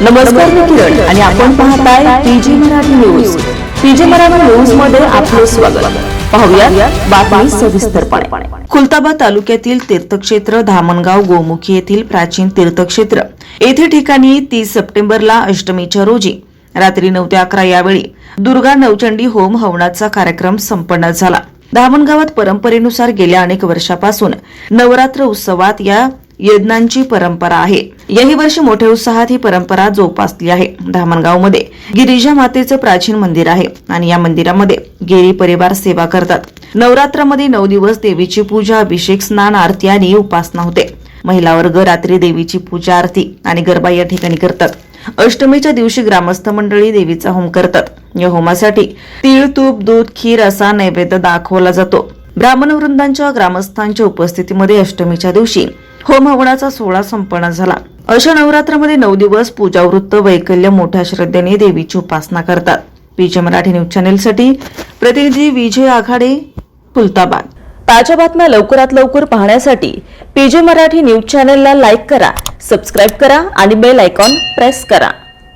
नमस्कार मी किरण आणि आपण पाहताय PG Marathi news. PG Marathi न्यूजमध्ये आपले स्वागत. पाहूया बातमी सविस्तरपणे. खुलताबाद तालुक्यातील तीर्थक्षेत्र धामणगाव गोमुखी येथील प्राचीन तीर्थक्षेत्र. येथे ठिकाणी तीस सप्टेंबरला अष्टमीच्या रोजी रात्री नऊ ते अकरा यावेळी दुर्गा नवचंडी होम हवनाचा कार्यक्रम संपन्न झाला. धामणगावात परंपरेनुसार गेल्या अनेक वर्षापासून नवरात्र उत्सवात या यज्ञांची परंपरा आहे. याही वर्षी मोठ्या उत्साहात ही परंपरा जोपासली आहे. धामणगावमध्ये गिरिजा मातेचं प्राचीन मंदिर आहे आणि या मंदिरामध्ये गेरी परिवार सेवा करतात. नवरात्रामध्ये नऊ दिवस देवीची पूजा अभिषेक स्नान आरती आणि उपासना होते. महिला वर्ग रात्री देवीची पूजा आरती आणि गरबा या ठिकाणी करतात. अष्टमीच्या दिवशी ग्रामस्थ मंडळी देवीचा होम करतात. या होमासाठी तीळ तूप दूध खीर असा नैवेद्य दाखवला जातो. ब्राह्मण वृंदांच्या ग्रामस्थांच्या उपस्थितीमध्ये अष्टमीच्या दिवशी होमहवनाचा सोहळा संपन्न झाला. अशा नवरात्रामध्ये नऊ दिवस पूजावृत्त वैकल्य मोठ्या श्रद्धेने देवीची उपासना करतात. पीजे मराठी न्यूज चॅनेलसाठी प्रतिनिधी विजय आघाडे खुलताबाद ताज्या बातम्या लवकरात लवकर पाहण्यासाठी पीजे मराठी न्यूज चॅनेलला लाईक करा सबस्क्राईब करा आणि बेल आयकॉन प्रेस करा.